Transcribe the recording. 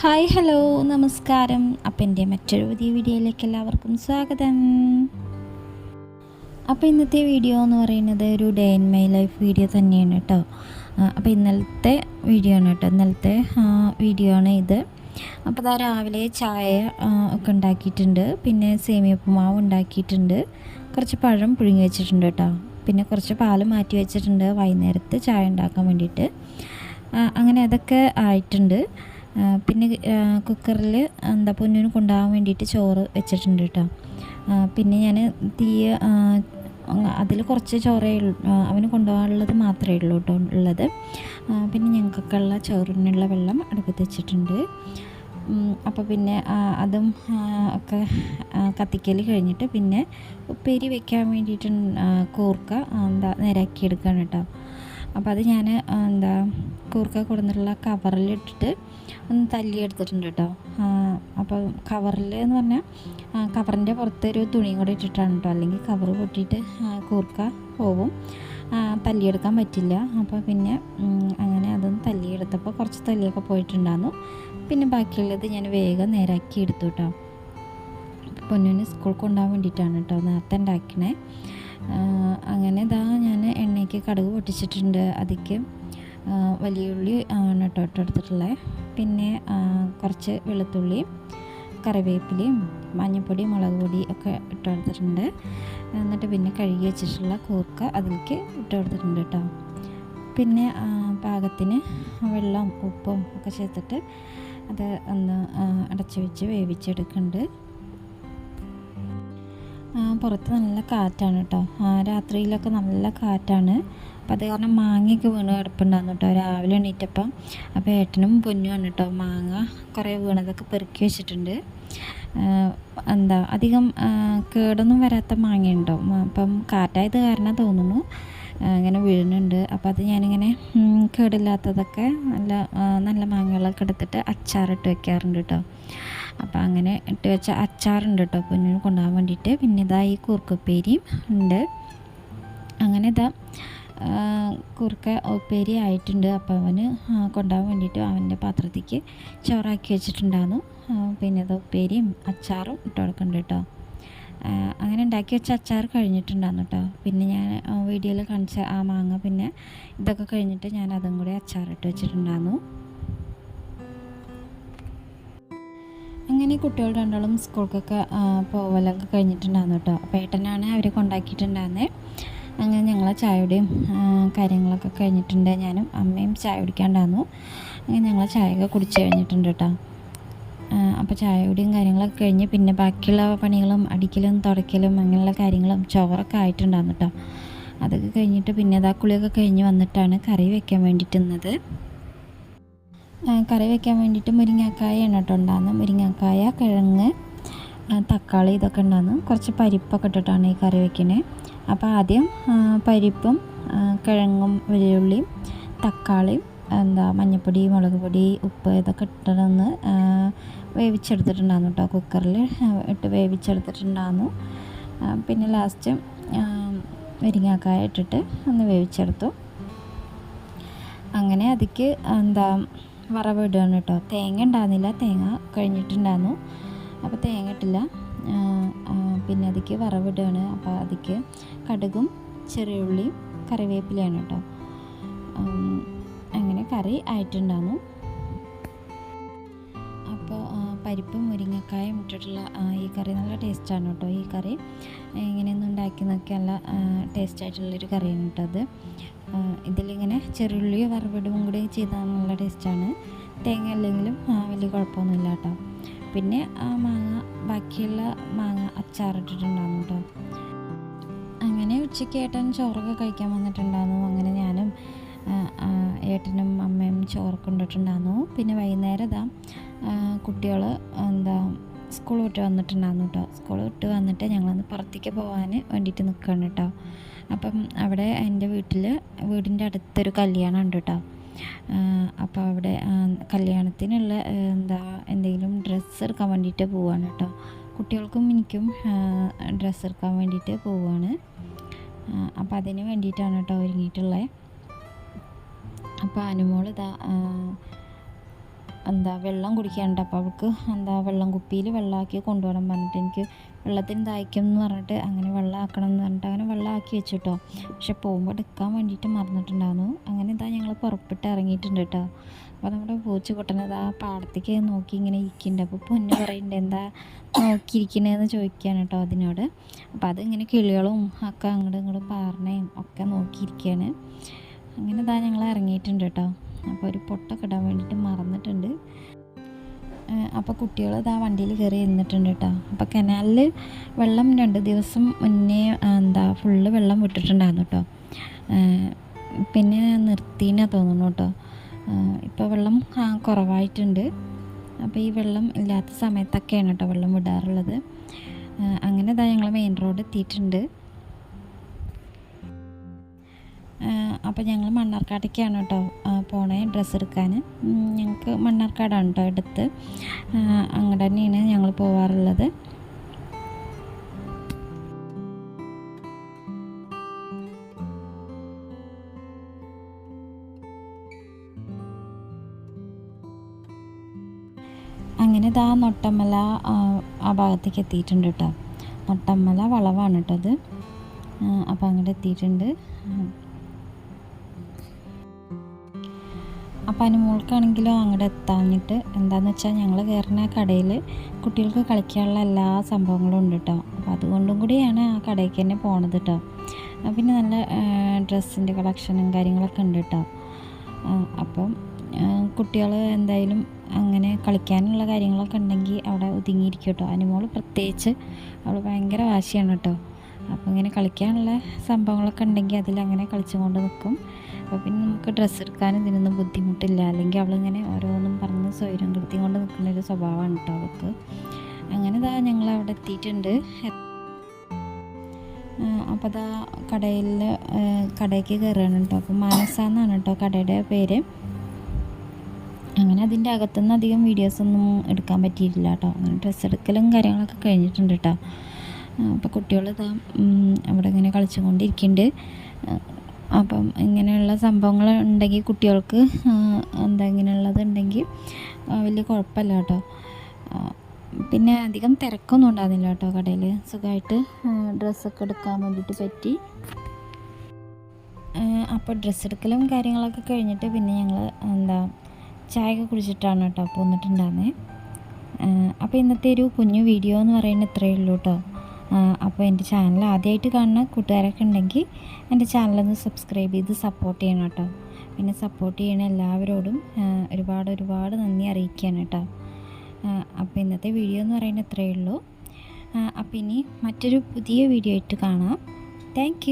Hi hello നമസ്കാരം. അപ്പം എന്റെ മറ്റൊരു പുതിയ വീഡിയോയിലേക്ക് എല്ലാവർക്കും സ്വാഗതം. അപ്പോൾ ഇന്നത്തെ വീഡിയോ എന്ന് പറയുന്നത് ഒരു day in my life video തന്നെയാണ് കേട്ടോ അപ്പോൾ ഇന്നലത്തെ വീഡിയോ ആണ് കേട്ടോ ഇന്നലത്തെ വീഡിയോ ആണ് ഇത്. അപ്പോൾ ഇതാ രാവിലെ ചായ ഒക്കെ ഉണ്ടാക്കിയിട്ടുണ്ട്. പിന്നെ സേമിയ ഉപ്പുമാവ് ഉണ്ടാക്കിയിട്ടുണ്ട്. കുറച്ച് പഴം പുഴുങ്ങി വെച്ചിട്ടുണ്ട് കേട്ടോ പിന്നെ കുറച്ച് പാൽ മാറ്റി വെച്ചിട്ടുണ്ട്. വൈകുന്നേരത്ത് ചായ ഉണ്ടാക്കാൻ വേണ്ടിയിട്ട്. അങ്ങനെ അതൊക്കെ ആയിട്ടുണ്ട്. പിന്നെ കുക്കറിൽ എന്താ പൊന്നിന് കൊണ്ടുപോകാൻ വേണ്ടിയിട്ട് ചോറ് വെച്ചിട്ടുണ്ട് കേട്ടോ പിന്നെ ഞാൻ തീ അതിൽ കുറച്ച് ചോറേ അവന് കൊണ്ടുപോകാനുള്ളത് മാത്രമേ ഉള്ളൂ കേട്ടോ ഉള്ളത്. പിന്നെ ഞങ്ങൾക്കൊക്കെയുള്ള ചോറിനുള്ള വെള്ളം അടുപ്പത്ത് വെച്ചിട്ടുണ്ട്. അപ്പോൾ പിന്നെ അതും ഒക്കെ കത്തിക്കൽ കഴിഞ്ഞിട്ട് പിന്നെ ഉപ്പേരി വെക്കാൻ വേണ്ടിയിട്ട് കൂർക്ക എന്താ നേരാക്കിയെടുക്കുകയാണ് കേട്ടോ അപ്പോൾ അത് ഞാൻ എന്താ കൂർക്ക കൊടുന്നിട്ടുള്ള കവറിലിട്ടിട്ട് ഒന്ന് തല്ലിയെടുത്തിട്ടുണ്ട് കേട്ടോ അപ്പോൾ കവറിൽ എന്ന് പറഞ്ഞാൽ കവറിന്റെ പുറത്തൊരു തുണി തുണിയും കൂടെ ഇട്ടിട്ടാണ് കേട്ടോ അല്ലെങ്കിൽ കവർ പൊട്ടിയിട്ട് കൂർക്ക പോവും. തല്ലിയെടുക്കാൻ പറ്റില്ല. അപ്പോൾ പിന്നെ അങ്ങനെ അതൊന്ന് തല്ലിയെടുത്തപ്പോൾ കുറച്ച് തല്ലിയൊക്കെ പോയിട്ടുണ്ടായിരുന്നു പിന്നെ ബാക്കിയുള്ളത് ഞാൻ വേഗം നേരാക്കി എടുത്തു കേട്ടോ പൊന്നിന് സ്കൂൾ കൊണ്ടുപോകാൻ വേണ്ടിയിട്ടാണ് കേട്ടോ നേരത്തെ ഉണ്ടാക്കണേ. അങ്ങനെ ഇതാ ഞാൻ എണ്ണയ്ക്ക് കടുക് പൊട്ടിച്ചിട്ടുണ്ട്. അതിക്ക് വലിയ ഉള്ളി ആണ് കേട്ടോ ഇട്ടെടുത്തിട്ടുള്ളത് പിന്നെ കുറച്ച് വെളുത്തുള്ളി കറിവേപ്പിലയും മഞ്ഞൾപ്പൊടി മുളക് പൊടി ഒക്കെ ഇട്ടുകൊടുത്തിട്ടുണ്ട് എന്നിട്ട് പിന്നെ കഴുകി വെച്ചിട്ടുള്ള കൂർക്ക അതിലേക്ക് ഇട്ടെടുത്തിട്ടുണ്ട് കേട്ടോ പിന്നെ പാകത്തിന് വെള്ളം ഉപ്പും ഒക്കെ ചേർത്തിട്ട് അത് ഒന്ന് അടച്ചു വെച്ച് വേവിച്ചെടുക്കുന്നുണ്ട് പുറത്ത് നല്ല കാറ്റാണ് കേട്ടോ രാത്രിയിലൊക്കെ നല്ല കാറ്റാണ്. അപ്പോൾ അത് കാരണം മാങ്ങയൊക്കെ വീണ് കിടപ്പുണ്ടായിരുന്നു കേട്ടോ രാവിലെ എണീറ്റപ്പം. അപ്പോൾ ഏട്ടനും പൊന്നുമാണ് കേട്ടോ മാങ്ങ കുറേ വീണതൊക്കെ പെറുക്കി വെച്ചിട്ടുണ്ട്. എന്താ അധികം കേടൊന്നും വരാത്ത മാങ്ങയുണ്ടോ? അപ്പം കാറ്റായത് കാരണം തോന്നുന്നു. ഇങ്ങനെ വീഴുന്നുണ്ട് അപ്പോൾ അത് ഞാനിങ്ങനെ കേടില്ലാത്തതൊക്കെ നല്ല നല്ല മാങ്ങകളൊക്കെ എടുത്തിട്ട് അച്ചാറിട്ട് വെക്കാറുണ്ട് കേട്ടോ അപ്പോൾ അങ്ങനെ ഇട്ട് വെച്ച അച്ചാറുണ്ട് കേട്ടോ. പൊന്നിന് കൊണ്ടുപോകാൻ വേണ്ടിയിട്ട് പിന്നെ ഇതാ ഈ കുറുക്കുപ്പേരിയും ഉണ്ട്. അങ്ങനെ ഇതാ കുറുക്ക ഉപ്പേരി ആയിട്ടുണ്ട്. അപ്പോൾ അവന് കൊണ്ടുപോകാൻ വേണ്ടിയിട്ട് അവന്റെ പാത്രത്തേക്ക് ചോറാക്കി വെച്ചിട്ടുണ്ടായിരുന്നു. പിന്നെ ഇത് ഉപ്പേരിയും അച്ചാറും ഇട്ട് കൊടുക്കുന്നുണ്ട് കേട്ടോ. അങ്ങനെ ഉണ്ടാക്കി വെച്ച അച്ചാർ കഴിഞ്ഞിട്ടുണ്ടായിരുന്നു കേട്ടോ. പിന്നെ ഞാൻ വീഡിയോയിൽ കാണിച്ച ആ മാങ്ങ പിന്നെ ഇതൊക്കെ കഴിഞ്ഞിട്ട് ഞാൻ അതും കൂടി അച്ചാറിട്ട് വെച്ചിട്ടുണ്ടായിരുന്നു. അങ്ങനെ കുട്ടികൾ രണ്ടാളും സ്കൂൾക്കൊക്കെ പോവലൊക്കെ കഴിഞ്ഞിട്ടുണ്ടായിരുന്നു കേട്ടോ. അപ്പോൾ ഏട്ടനാണ് അവരെ കൊണ്ടാക്കിയിട്ടുണ്ടായിരുന്നത് അങ്ങനെ ഞങ്ങളെ ചായയുടെയും കാര്യങ്ങളൊക്കെ കഴിഞ്ഞിട്ടുണ്ട്. ഞാനും അമ്മയും ചായ കുടിക്കാണ്ടായിരുന്നു. അങ്ങനെ ഞങ്ങൾ ചായയൊക്കെ കുടിച്ച് കഴിഞ്ഞിട്ടുണ്ട് കേട്ടോ. അപ്പോൾ ചായയുടെയും കാര്യങ്ങളൊക്കെ കഴിഞ്ഞ് പിന്നെ ബാക്കിയുള്ള പണികളും അടിക്കലും തുടയ്ക്കലും അങ്ങനെയുള്ള കാര്യങ്ങളും ചോറൊക്കെ ആയിട്ടുണ്ടായിരുന്നു കേട്ടോ. അതൊക്കെ കഴിഞ്ഞിട്ട് പിന്നെ അതാ കുളിയൊക്കെ കഴിഞ്ഞ് വന്നിട്ടാണ് കറി വെക്കാൻ വേണ്ടിയിട്ട് നിന്നത്. കറി വെക്കാൻ വേണ്ടിയിട്ട് മുരിങ്ങാക്കായാണ് കേട്ടോ ഉണ്ടാകുന്നത് മുരിങ്ങാക്കായ കിഴങ്ങ് തക്കാളി ഇതൊക്കെ ഉണ്ടാകുന്നു കുറച്ച് പരിപ്പൊക്കെ ഇട്ടിട്ടാണ് ഈ കറി വെക്കണേ. അപ്പോൾ ആദ്യം പരിപ്പും കിഴങ്ങും വെള്ളുള്ളിയും തക്കാളിയും എന്താ മഞ്ഞൾപ്പൊടി മുളക് പൊടി ഉപ്പ് ഇതൊക്കെ ഇട്ടിട്ടൊന്ന് വേവിച്ചെടുത്തിട്ടുണ്ടായിരുന്നു കേട്ടോ കുക്കറിൽ. ഇട്ട് വേവിച്ചെടുത്തിട്ടുണ്ടായിരുന്നു. പിന്നെ ലാസ്റ്റ് മുരിങ്ങാക്കായ ഇട്ടിട്ട് ഒന്ന് വേവിച്ചെടുത്തു. അങ്ങനെ അതിക്ക് എന്താ വറവ് ഇടുകയാണ് കേട്ടോ. തേങ്ങ ഉണ്ടായിരുന്നില്ല. തേങ്ങ കഴിഞ്ഞിട്ടുണ്ടായിരുന്നു. അപ്പോൾ തേങ്ങ ഇട്ടില്ല. പിന്നെ അതിക്ക് വറവ് ഇടുകയാണ് അപ്പോൾ അതിക്ക് കടുകും ചെറിയ ഉള്ളിയും കറിവേപ്പിലയാണ് കേട്ടോ. അങ്ങനെ കറി ആയിട്ടുണ്ടായിരുന്നു. പരിപ്പും മുരിങ്ങക്കായും ഇട്ടിട്ടുള്ള ഈ കറി നല്ല ടേസ്റ്റാണ് കേട്ടോ ഈ കറി. ഇങ്ങനെയൊന്നും ഉണ്ടാക്കി നോക്കിയാൽ നല്ല ടേസ്റ്റായിട്ടുള്ളൊരു കറിയാണ് കേട്ടോ അത്. ഇതിലിങ്ങനെ ചെറുള്ളി വറവിടും കൂടി ചെയ്താൽ നല്ല ടേസ്റ്റാണ്. തേങ്ങ അല്ലെങ്കിലും വലിയ കുഴപ്പമൊന്നുമില്ല കേട്ടോ. പിന്നെ ആ മാങ്ങ ബാക്കിയുള്ള മാങ്ങ അച്ചാറിട്ടിട്ടുണ്ടാകും കേട്ടോ. അങ്ങനെ ഉച്ചയ്ക്ക് ഏട്ടൻ ചോറൊക്കെ കഴിക്കാൻ വന്നിട്ടുണ്ടായിരുന്നു. അങ്ങനെ ഞാനും ഏട്ടനും അമ്മയും ചോറ് കൊണ്ടിട്ടുണ്ടായിരുന്നു പിന്നെ വൈകുന്നേരം ഇതാ കുട്ടികൾ എന്താ സ്കൂൾ വിട്ട് വന്നിട്ടുണ്ടായിരുന്നു കേട്ടോ സ്കൂൾ വിട്ട് വന്നിട്ട് ഞങ്ങളൊന്ന് പുറത്തേക്ക് പോകാൻ വേണ്ടിയിട്ട് നിൽക്കുകയാണ് കേട്ടോ അപ്പം അവിടെ എന്റെ വീട്ടിൽ വീടിന്റെ അടുത്തൊരു കല്യാണം ഉണ്ട് കേട്ടോ അപ്പോൾ അവിടെ കല്യാണത്തിനുള്ള എന്താ എന്തെങ്കിലും ഡ്രസ്സ് എടുക്കാൻ വേണ്ടിയിട്ട് പോവാണ് കേട്ടോ കുട്ടികൾക്കും എനിക്കും ഡ്രസ്സ് എടുക്കാൻ വേണ്ടിയിട്ട് പോവുകയാണ് അപ്പോൾ അതിന് വേണ്ടിയിട്ടാണ് കേട്ടോ ഒരുങ്ങിയിട്ടുള്ളത് അപ്പോൾ അനുമോൾ ഇതാ എന്താ വെള്ളം കുടിക്കാനുണ്ട്. അപ്പോൾ അവൾക്ക് എന്താ വെള്ളം കുപ്പിയിൽ വെള്ളമാക്കി കൊണ്ടുപോകണം പറഞ്ഞിട്ട് എനിക്ക് വെള്ളത്തിന് ദാഹിക്കും എന്ന് പറഞ്ഞിട്ട് അങ്ങനെ വെള്ളം ആക്കണം എന്ന് പറഞ്ഞിട്ട് അങ്ങനെ വെള്ളം ആക്കി വെച്ചു കേട്ടോ പക്ഷെ പോകുമ്പോൾ എടുക്കാൻ വേണ്ടിയിട്ട് മറന്നിട്ടുണ്ടായിരുന്നു. അങ്ങനെ ഇതാ ഞങ്ങൾ പുറപ്പെട്ട് ഇറങ്ങിയിട്ടുണ്ട് കേട്ടോ. അപ്പോൾ നമ്മുടെ പൂച്ചക്കുട്ടനത് ആ പാടത്തേക്ക് നോക്കി ഇങ്ങനെ ഇരിക്കുന്നുണ്ട്. അപ്പോൾ പൊന്ന് പറയുന്നുണ്ട് എന്താ നോക്കിയിരിക്കണേന്ന് ചോദിക്കുകയാണ് കേട്ടോ അതിനോട്. അപ്പോൾ അതിങ്ങനെ കിളികളും ഒക്കെ അങ്ങോട്ടും ഇങ്ങോട്ടും പാറണയും ഒക്കെ നോക്കിയിരിക്കുകയാണ് അങ്ങനെ ഇതാ ഞങ്ങൾ ഇറങ്ങിയിട്ടുണ്ട് കേട്ടോ. അപ്പോൾ ഒരു പൊട്ടൊക്കെ ഇടാൻ വേണ്ടിയിട്ട് മറന്നിട്ടുണ്ട്. അപ്പോൾ കുട്ടികൾ ഇതാ വണ്ടിയിൽ കയറി ഇരുന്നിട്ടുണ്ട് കേട്ടോ. അപ്പോൾ കനാലിൽ വെള്ളം രണ്ട് ദിവസം മുന്നേ എന്താ ഫുള്ള് വെള്ളം വിട്ടിട്ടുണ്ടായിരുന്നു കേട്ടോ. പിന്നെ നിർത്തിനാ തോന്നുന്നു കേട്ടോ. ഇപ്പോൾ വെള്ളം കുറവായിട്ടുണ്ട്. അപ്പോൾ ഈ വെള്ളം ഇല്ലാത്ത സമയത്തൊക്കെയാണ് കേട്ടോ വെള്ളം വിടാറുള്ളത്. അങ്ങനെ ഇതാ ഞങ്ങൾ മെയിൻ റോഡ് എത്തിയിട്ടുണ്ട്. അപ്പോൾ ഞങ്ങൾ മണ്ണാർക്കാടേക്കാണ് കേട്ടോ പോണേ ഡ്രസ്സ് എടുക്കാൻ ഞങ്ങൾക്ക് മണ്ണാർക്കാടാണ് കേട്ടോ എടുത്ത് അങ്ങോട്ട് തന്നെയാണ് ഞങ്ങൾ പോവാറുള്ളത്. അങ്ങനെ ഇതാ നൊട്ടമ്മല ആ ഭാഗത്തേക്ക് എത്തിയിട്ടുണ്ട് കേട്ടോ നൊട്ടമ്മല വളവാണ് കേട്ടോ അത്. അപ്പോൾ അങ്ങോട്ട് എത്തിയിട്ടുണ്ട്. അപ്പോൾ അനുമോൾക്കാണെങ്കിലും അങ്ങോട്ട് എത്താഞ്ഞിട്ട് എന്താണെന്ന് വെച്ചാൽ ഞങ്ങൾ കയറുന്ന കടയിൽ കുട്ടികൾക്ക് കളിക്കാനുള്ള എല്ലാ സംഭവങ്ങളും ഉണ്ട് കേട്ടോ അപ്പോൾ അതുകൊണ്ടും കൂടിയാണ് ആ കടയ്ക്ക് തന്നെ പോണത് കേട്ടോ പിന്നെ നല്ല ഡ്രസ്സിന്റെ കളക്ഷനും കാര്യങ്ങളൊക്കെ ഉണ്ട് കേട്ടോ അപ്പം കുട്ടികൾ എന്തായാലും അങ്ങനെ കളിക്കാനുള്ള കാര്യങ്ങളൊക്കെ ഉണ്ടെങ്കിൽ അവിടെ ഒതുങ്ങിയിരിക്കും കേട്ടോ അനുമോൾ പ്രത്യേകിച്ച് അവൾ ഭയങ്കര വാശിയാണ് കേട്ടോ അപ്പോൾ ഇങ്ങനെ കളിക്കാനുള്ള സംഭവങ്ങളൊക്കെ ഉണ്ടെങ്കിൽ അതിലങ്ങനെ കളിച്ചുകൊണ്ട് നിൽക്കും അപ്പോൾ പിന്നെ നമുക്ക് ഡ്രസ്സ് എടുക്കാനും ഇതിനൊന്നും ബുദ്ധിമുട്ടില്ല. അല്ലെങ്കിൽ അവളിങ്ങനെ ഓരോന്നും പറഞ്ഞ് സ്വയം കൃത്യം കൊണ്ട് നിൽക്കുന്ന ഒരു സ്വഭാവമാണ് കേട്ടോ അവൾക്ക്. അങ്ങനെ ഇതാ ഞങ്ങൾ അവിടെ എത്തിയിട്ടുണ്ട്. അപ്പോൾ അതാ കടയിൽ കടയ്ക്ക് കയറുകയാണ് കേട്ടോ അപ്പോൾ മാനസ എന്നാണ് കേട്ടോ കടയുടെ പേര്. അങ്ങനെ അതിന്റെ അകത്തുനിന്ന് അധികം വീഡിയോസൊന്നും എടുക്കാൻ പറ്റിയിട്ടില്ല കേട്ടോ അങ്ങനെ ഡ്രസ്സ് എടുക്കലും കാര്യങ്ങളൊക്കെ കഴിഞ്ഞിട്ടുണ്ട് കേട്ടോ അപ്പോൾ കുട്ടികൾ ഇതാ അവിടെ ഇങ്ങനെ കളിച്ചുകൊണ്ടിരിക്കുന്നുണ്ട് അപ്പം ഇങ്ങനെയുള്ള സംഭവങ്ങൾ ഉണ്ടെങ്കിൽ കുട്ടികൾക്ക് എന്താ ഇങ്ങനെയുള്ളത് ഉണ്ടെങ്കിൽ വലിയ കുഴപ്പമില്ല കേട്ടോ. പിന്നെ അധികം തിരക്കൊന്നും ഉണ്ടാകുന്നില്ല കേട്ടോ കടയിൽ സുഖമായിട്ട് ഡ്രസ്സൊക്കെ എടുക്കാൻ വേണ്ടിയിട്ട് പറ്റി. അപ്പോൾ ഡ്രസ്സ് എടുക്കലും കാര്യങ്ങളൊക്കെ കഴിഞ്ഞിട്ട് പിന്നെ ഞങ്ങൾ എന്താ ചായയൊക്കെ കുടിച്ചിട്ടാണ് കേട്ടോ പോന്നിട്ടുണ്ടായിരുന്നത് അപ്പോൾ ഇന്നത്തെ ഒരു കുഞ്ഞു വീഡിയോ എന്ന് പറയുന്നത് ഇത്രയേ ഉള്ളൂ കേട്ടോ. അപ്പോൾ എന്റെ ചാനൽ ആദ്യമായിട്ട് കാണുന്ന കൂട്ടുകാരൊക്കെ ഉണ്ടെങ്കിൽ എന്റെ ചാനലൊന്ന് സബ്സ്ക്രൈബ് ചെയ്ത് സപ്പോർട്ട് ചെയ്യണം കേട്ടോ. പിന്നെ സപ്പോർട്ട് ചെയ്യണ എല്ലാവരോടും ഒരുപാട് ഒരുപാട് നന്ദി അറിയിക്കുകയാണ് കേട്ടോ. അപ്പോൾ ഇന്നത്തെ വീഡിയോ എന്ന് പറയുന്നത് ഇത്രയേ ഉള്ളൂ. അപ്പം ഇനി മറ്റൊരു പുതിയ വീഡിയോ ആയിട്ട് കാണാം. താങ്ക്